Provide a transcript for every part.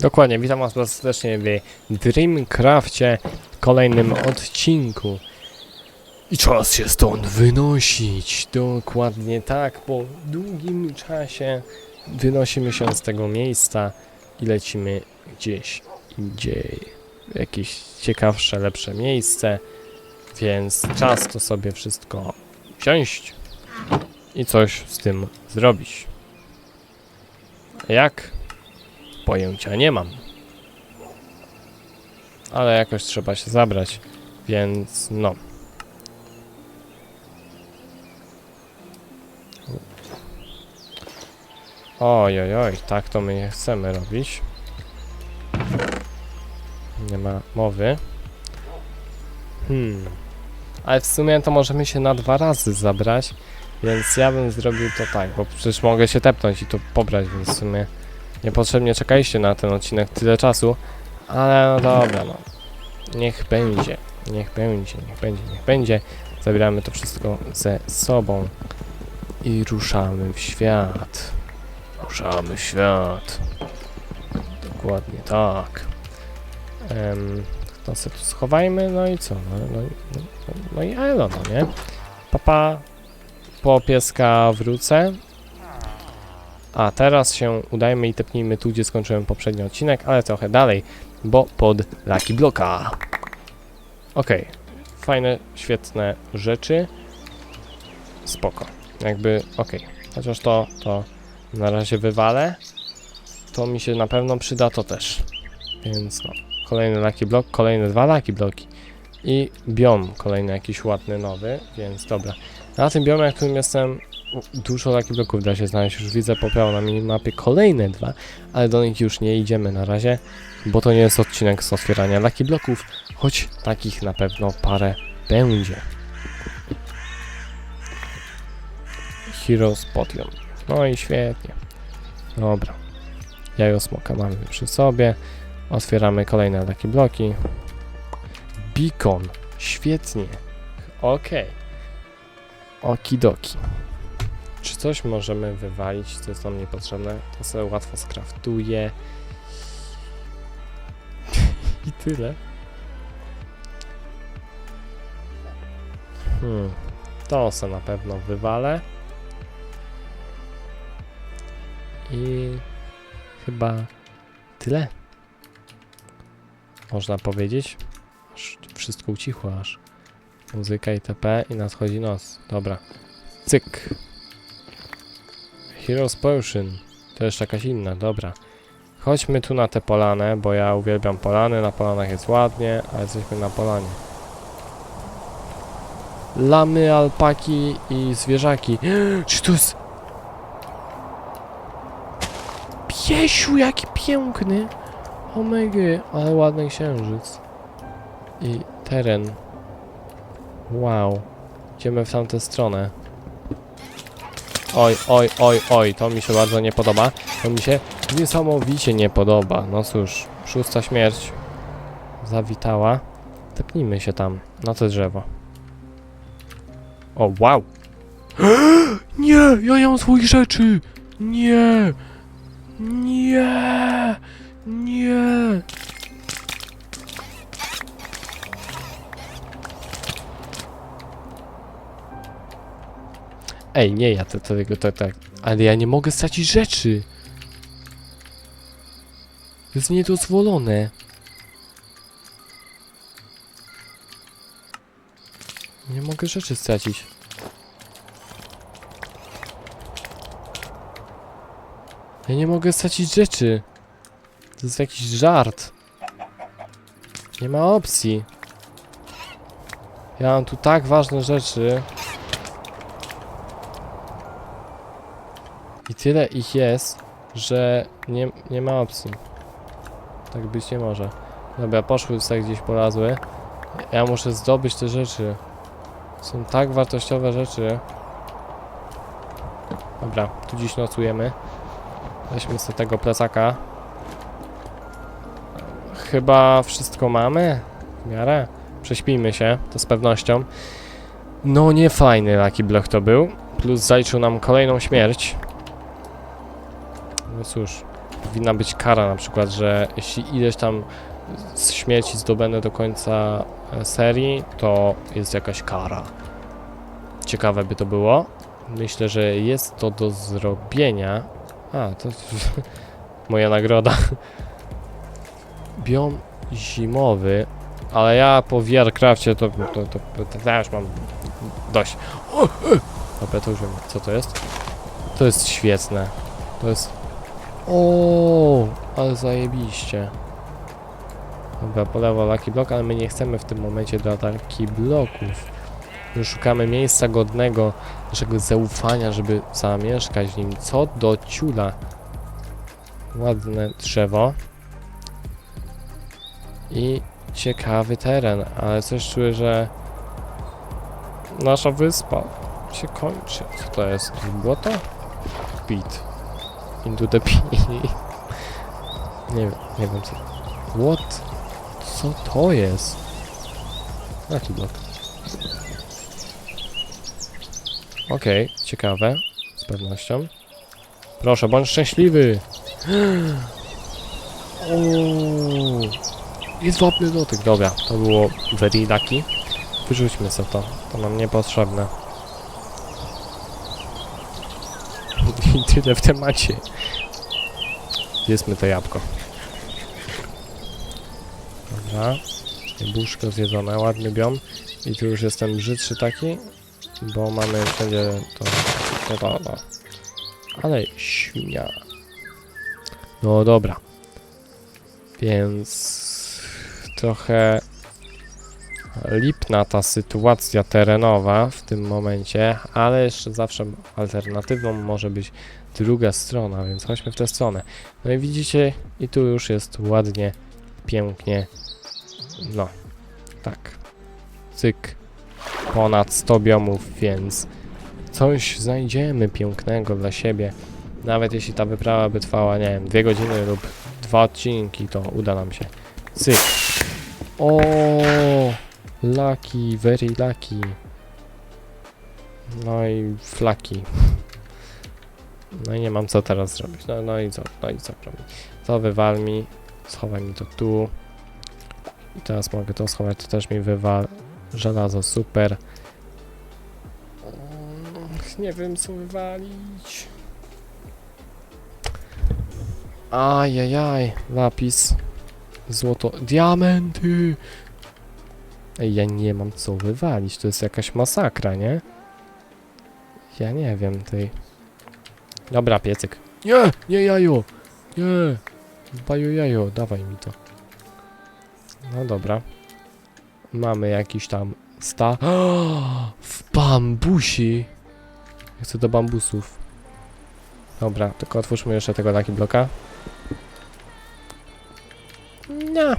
Dokładnie, witam was bardzo serdecznie w Dreamcrafcie, kolejnym odcinku. I czas się stąd wynosić. Dokładnie tak, po długim czasie wynosimy się z tego miejsca i lecimy gdzieś indziej. W Jakieś ciekawsze, lepsze miejsce. Więc czas to sobie wszystko wziąć i coś z tym zrobić. Jak? Pojęcia nie mam. Ale jakoś trzeba się zabrać, więc no. Oj, oj, oj, tak to my nie chcemy robić. Nie ma mowy. Hmm. Ale w sumie to możemy się na dwa razy zabrać, więc ja bym zrobił to tak, bo przecież mogę się tepnąć i to pobrać, więc w sumie niepotrzebnie czekaliście na ten odcinek tyle czasu, ale no dobra, no. Niech będzie, niech będzie, niech będzie, niech będzie. Zabieramy to wszystko ze sobą i ruszamy w świat. Ruszamy w świat. Dokładnie tak. Um, to sobie tu schowajmy, no i co? No, no, no, no i elo, no nie? Papa, po pieska wrócę. A teraz się udajmy i tepnijmy tu, gdzie skończyłem poprzedni odcinek, ale trochę dalej, bo pod Lucky Blocka. Okej, fajne, świetne rzeczy. Spoko. Jakby, okej. Chociaż to, to na razie wywalę. To mi się na pewno przyda to też. Więc no. Kolejny Lucky Block, kolejne dwa Lucky Blocki. I biom kolejny jakiś ładny, nowy, więc dobra. Na tym biomie, na którym jestem, dużo Lucky Blocków da się znaleźć. Już widzę popiał na minimapie kolejne dwa, ale do nich już nie idziemy na razie, bo to nie jest odcinek z otwierania Lucky Blocków, choć takich na pewno parę będzie. Heroes Potion. No i świetnie. Dobra. Jajo smoka mamy przy sobie. Otwieramy kolejne Lucky Bloki. Beacon. Świetnie. Okej. Okidoki. Czy coś możemy wywalić, co jest nam niepotrzebne? To sobie łatwo skraftuję. I tyle. Hmm. To se na pewno wywalę. I chyba tyle. Można powiedzieć. Wszystko ucichło aż. Muzyka itp. i nadchodzi noc. Dobra. Cyk. Heroes Potion. To jeszcze jakaś inna, dobra. Chodźmy tu na tę polanę, bo ja uwielbiam polany. Na polanach jest ładnie, ale jesteśmy na polanie. Lamy, alpaki i zwierzaki. Czy to jest... Piesiu, jaki piękny! Omega, ale ładny księżyc. I teren. Wow. Idziemy w tamtę stronę. Oj, oj, oj, oj, to mi się bardzo nie podoba. To mi się niesamowicie nie podoba. No cóż, szósta śmierć zawitała. Tepnijmy się tam, na to drzewo. O, wow! Nie, ja mam swoich rzeczy! Nie! Nie! Nie! Ej, nie, ja to, to tego tak, tak. Ale ja nie mogę stracić rzeczy. To jest niedozwolone. Nie mogę rzeczy stracić. Ja nie mogę stracić rzeczy. To jest jakiś żart. Nie ma opcji. Ja mam tu tak ważne rzeczy. Tyle ich jest, że nie, nie ma opcji. Tak być nie może. Dobra, poszły sobie gdzieś polazły. Ja muszę zdobyć te rzeczy. Są tak wartościowe rzeczy. Dobra, tu dziś nocujemy. Weźmy sobie tego plecaka. Chyba wszystko mamy? W miarę? Prześpijmy się, to z pewnością. No nie fajny Lucky Block to był. Plus zaliczył nam kolejną śmierć. No cóż. powinna być kara na przykład, że jeśli ileś tam z śmieci zdobędę do końca e, serii, to jest jakaś kara. Ciekawe by to było. Myślę, że jest to do zrobienia. A, to moja nagroda. Biom zimowy, ale ja po Warcrafcie to, to, to, to, to mam dość. E! Dobra, to już wiem, co to jest. To jest świetne. To jest... O, ale zajebiście. Dobra, po lewo Lucky Block, ale my nie chcemy w tym momencie do Lucky Blocków. My szukamy miejsca godnego naszego zaufania, żeby zamieszkać w nim. Co do ciula. Ładne drzewo. I ciekawy teren, ale coś czuję, że nasza wyspa się kończy. Co to jest? Błoto? Pit. Into the. Nie wiem, nie wiem co. What? Co to jest? Jaki blok? Okej, ciekawe. Z pewnością. Proszę, bądź szczęśliwy! Uuu. Jest wapny dotyk. Dobra, to było very lucky. Wyrzućmy sobie to. To nam niepotrzebne. I tyle w temacie. Jedzmy to jabłko. Dobra. Jabłuszko zjedzone, ładny biom. I tu już jestem brzydszy taki, bo mamy wszędzie to... to, to, to. Ale świnia. No dobra. Więc trochę lipna ta sytuacja terenowa w tym momencie, ale jeszcze zawsze alternatywą może być druga strona, więc chodźmy w tę stronę. No i widzicie, i tu już jest ładnie, pięknie. No, tak. Cyk. Ponad 100 biomów, więc coś znajdziemy pięknego dla siebie. Nawet jeśli ta wyprawa by trwała, nie wiem, dwie godziny lub dwa odcinki, to uda nam się. Cyk. O, lucky, very lucky. No i flaki. No i nie mam co teraz zrobić. No, no i co, no i co robić? To wywal mi, schowaj mi to tu. I teraz mogę to schować, to też mi wywal. Żelazo, super. Nie wiem co wywalić. Ajajaj, lapis. Złoto, diamenty! Ej, ja nie mam co wywalić, to jest jakaś masakra, nie? Ja nie wiem tej. Dobra, piecyk. Nie, nie jajo! Nie! Baju jajo, dawaj mi to. No dobra. Mamy jakiś tam sta... W bambusi! Chcę do bambusów. Dobra, tylko otwórzmy jeszcze tego taki bloka. No.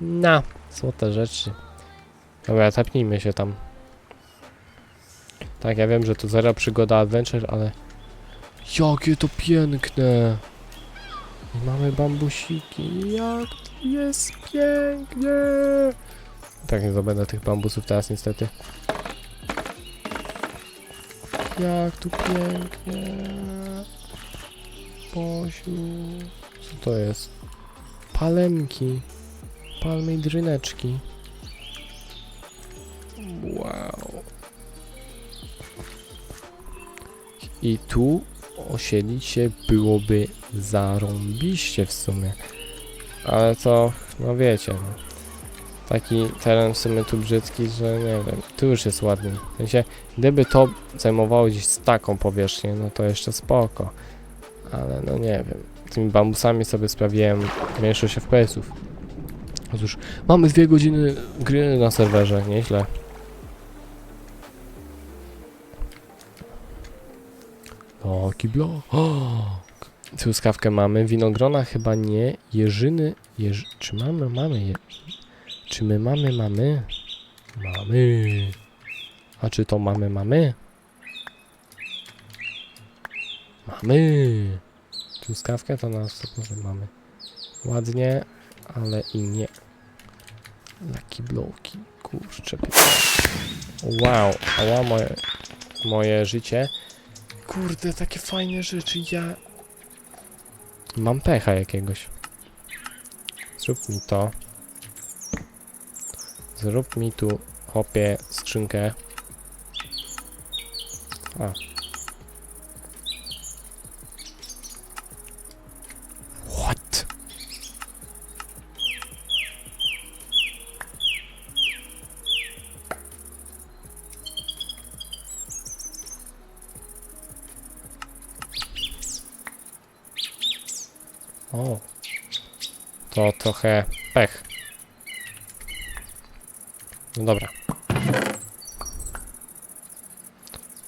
No. Złote rzeczy. Dobra, tapnijmy się tam. Tak, ja wiem, że to zero przygoda adventure, ale... Jakie to piękne! I mamy bambusiki. Jak jest pięknie! Tak, nie zdobędę tych bambusów teraz niestety. Jak tu pięknie! Bosiu... Co to jest? Palemki. Palmy i dryneczki. Wow. I tu osiedlić się byłoby zarąbiście w sumie. Ale to, no wiecie, no. Taki teren w sumie tu brzydki, że nie wiem, tu już jest ładny. W sensie, gdyby to zajmowało gdzieś taką powierzchnię, no to jeszcze spoko. Ale no nie wiem, tymi bambusami sobie sprawiłem większość FPS-ów. Otóż mamy dwie godziny gry na serwerze, nieźle. O, kiblo. O! Truskawkę mamy, winogrona chyba nie, jeżyny, jeż... czy mamy, mamy je... Czy my mamy, mamy? Mamy. A czy to mamy, mamy? Mamy. Truskawkę to na 100% mamy. Ładnie, ale i nie. Laki bloki, kurczę. Wow, ała moje, moje życie. Kurde, takie fajne rzeczy, ja... Mam pecha jakiegoś. Zrób mi to. Zrób mi tu, hopie, skrzynkę. A. O. To trochę pech. No dobra.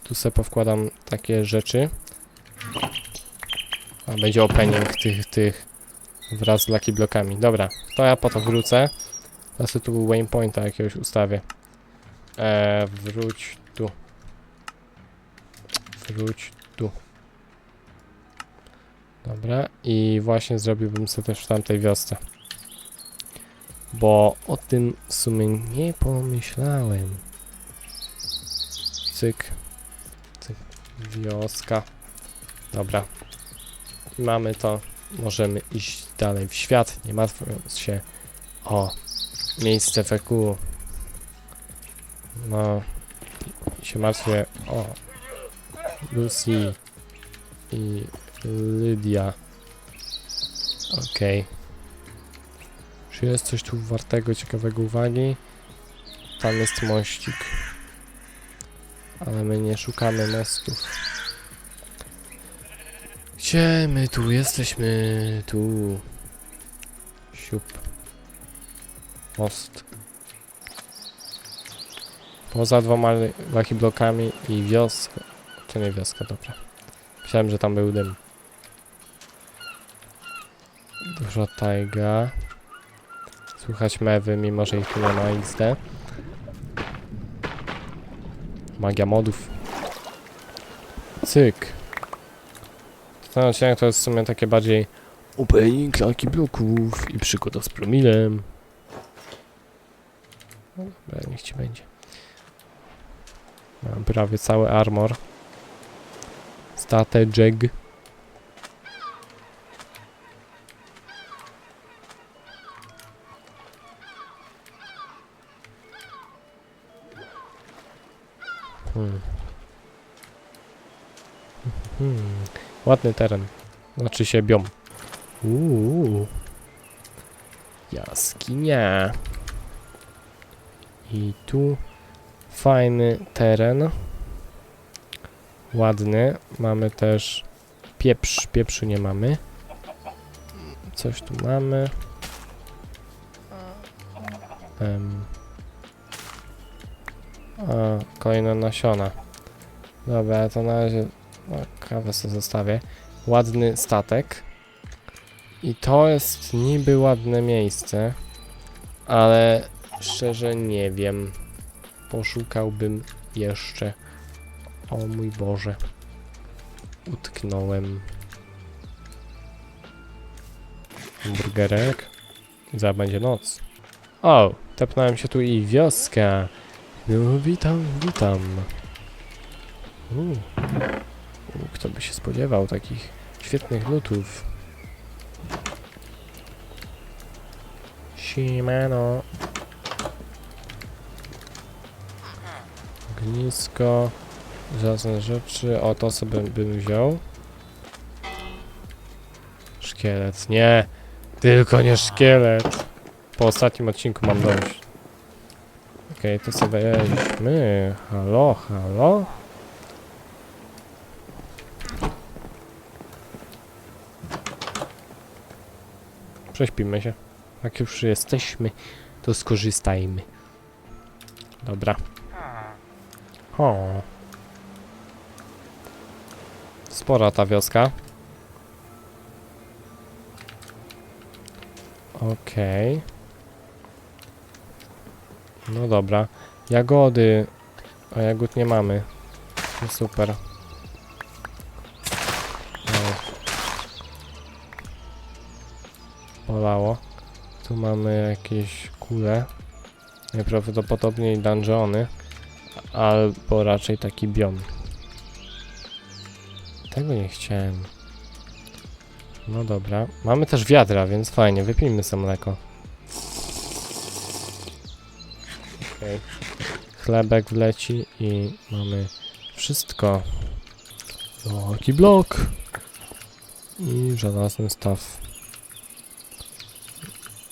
Tu sobie powkładam takie rzeczy. A będzie opening tych, tych wraz z Lucky Blockami. Dobra, to ja po to wrócę. Sobie tu waypointa jakiegoś ustawię. Eee, wróć tu. Wróć tu. Dobra, i właśnie zrobiłbym sobie też w tamtej wiosce. Bo o tym w sumie nie pomyślałem. Cyk. Cyk. Wioska. Dobra. I mamy to. Możemy iść dalej w świat, nie martwiąc się o miejsce FQ. No. Się martwię o Lucy i Lydia. Okej. Czy jest coś tu wartego, ciekawego uwagi? Tam jest mościk. Ale my nie szukamy mostów. Gdzie my tu jesteśmy? Tu. Siup. Most. Poza dwoma lucky blokami i wioska. To nie wioska, dobra. Myślałem, że tam był dym. Dużo tajga. Słychać mewy, mimo że ich tu nie ma XD. Magia modów. Cyk. Ten odcinek to jest w sumie takie bardziej opening klaki bloków i przygoda z promilem. No Dobra, niech ci będzie. Mam prawie cały armor. Stateczek. Hmm. Hmm. Ładny teren. Znaczy się biom. Uuu. Jaskinia. I tu fajny teren. Ładny. Mamy też pieprz. Pieprzu nie mamy. Coś tu mamy. Em. A, kolejne nasiona. Dobra, to na razie no, kawę sobie zostawię. Ładny statek. I to jest niby ładne miejsce, ale szczerze nie wiem. Poszukałbym jeszcze. O mój Boże. Utknąłem. Burgerek. Zaraz będzie noc. O, tepnąłem się tu i wioska. No, witam, witam. Uuu. U, kto by się spodziewał takich świetnych lutów. Siemano. Ognisko. Żadne rzeczy. O, to sobie bym wziął. Szkielet. Nie. Tylko nie szkielet. Po ostatnim odcinku mam dość. Okej, to sobie weźmy. Halo, halo? Prześpimy się. Jak już jesteśmy, to skorzystajmy. Dobra. O. Spora ta wioska. Okej. No dobra. Jagody. A jagód nie mamy. No super. No. Polało. Tu mamy jakieś kule. Najprawdopodobniej dungeony. Albo raczej taki biom. Tego nie chciałem. No dobra. Mamy też wiadra, więc fajnie, wypijmy sobie mleko. Okej. Chlebek wleci i mamy wszystko. Taki blok. I żelazny staw.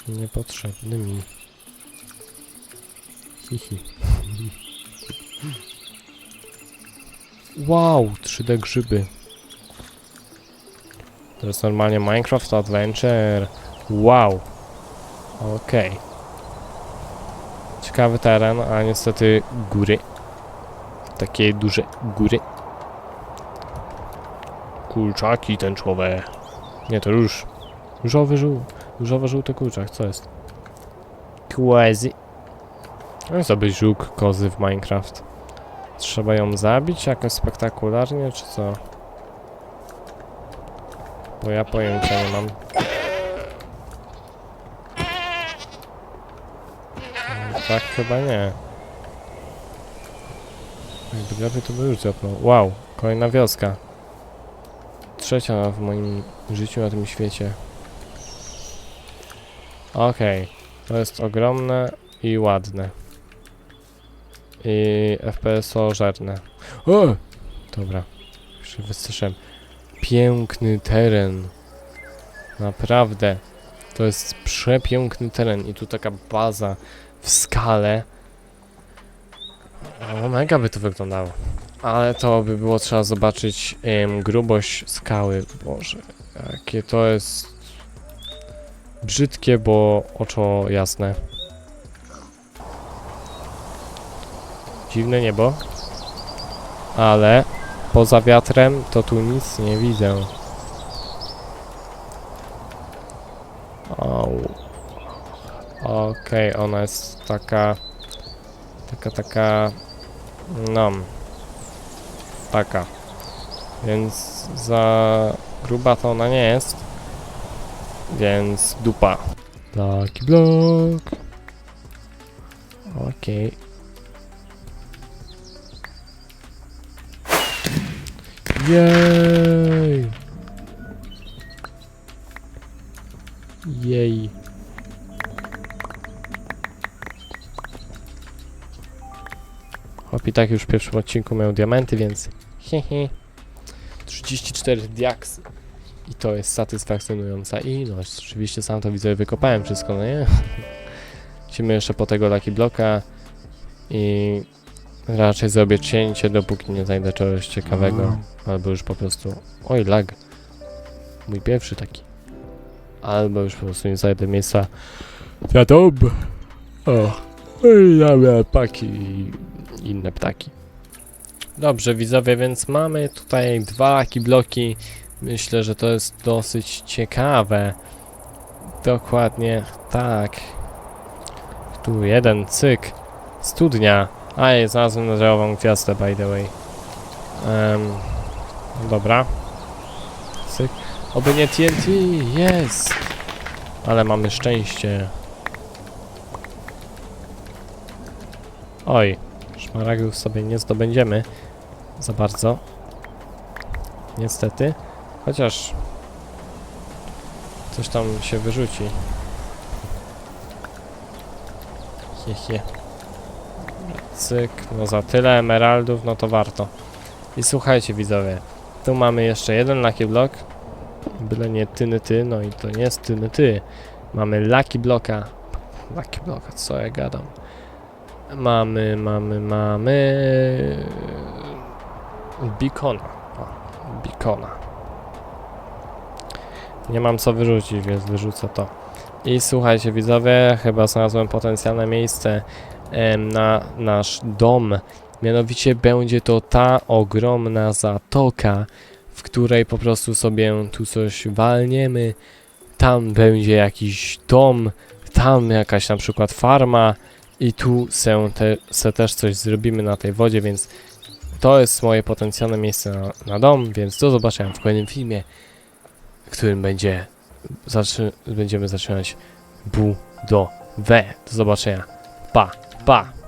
Niepotrzebny mi. Hihi. Wow, 3D grzyby. To jest normalnie Minecraft Adventure. Wow. Okej. Ciekawy teren, a niestety góry. Takie duże góry. Kurczaki tęczowe. Nie, to róż. Różowy żół. Różowo żółty kurczak, co jest? Quasi. No sobie żółk kozy w Minecraft. Trzeba ją zabić jakoś spektakularnie, czy co? Bo ja pojęcia nie mam. Tak chyba nie. Jakby lepiej to by już zapnął. Wow, kolejna wioska. Trzecia w moim życiu na tym świecie. Okej, to jest ogromne i ładne. I FPS-ożerne. O! Dobra, już wystraszyłem. Piękny teren. Naprawdę. To jest przepiękny teren i tu taka baza w skale. O, mega by to wyglądało. Ale to by było trzeba zobaczyć grubość skały. Boże, jakie to jest brzydkie, bo oczo jasne. Dziwne niebo. Ale poza wiatrem to tu nic nie widzę. Okej, ona jest taka... Taka, taka... No. Taka. Więc za gruba to ona nie jest. Więc dupa. Taki blok. Okej. Jej! Tak już w pierwszym odcinku miał diamenty, więc hehe. 34 diaksy. I to jest satysfakcjonująca ilość. Oczywiście sam to widzę, wykopałem wszystko, no nie? Lecimy jeszcze po tego Lucky Bloka i raczej zrobię cięcie, dopóki nie znajdę czegoś ciekawego. Albo już po prostu... Oj, lag. Mój pierwszy taki. Albo już po prostu nie znajdę miejsca na dom. O. I nawet paki i inne ptaki. Dobrze, widzowie, więc mamy tutaj dwa Bloki. Myślę, że to jest dosyć ciekawe. Dokładnie tak. Tu jeden cyk. Studnia. A, ja znalazłem nadziałową gwiazdę, by the way. Em, dobra. Cyk. Oby nie TNT, jest! Ale mamy szczęście. Oj, szmaragdów sobie nie zdobędziemy za bardzo. Niestety. Chociaż coś tam się wyrzuci. Hie. Cyk, no za tyle emeraldów, no to warto. I słuchajcie widzowie, tu mamy jeszcze jeden Lucky Block. Byle nie tyny ty, no i to nie jest tyny ty. Mamy Lucky Blocka. Lucky Blocka, co ja gadam. Mamy, mamy, mamy... Beacona. O, Beacona. Nie mam co wyrzucić, więc wyrzucę to. I słuchajcie widzowie, chyba znalazłem potencjalne miejsce em, na nasz dom. Mianowicie będzie to ta ogromna zatoka, w której po prostu sobie tu coś walniemy. Tam będzie jakiś dom, tam jakaś na przykład farma i tu se, te, se też coś zrobimy na tej wodzie, więc to jest moje potencjalne miejsce na, na dom, więc do zobaczenia w kolejnym filmie, w którym będzie zaczy, będziemy zaczynać budowę. Do zobaczenia. Pa, pa.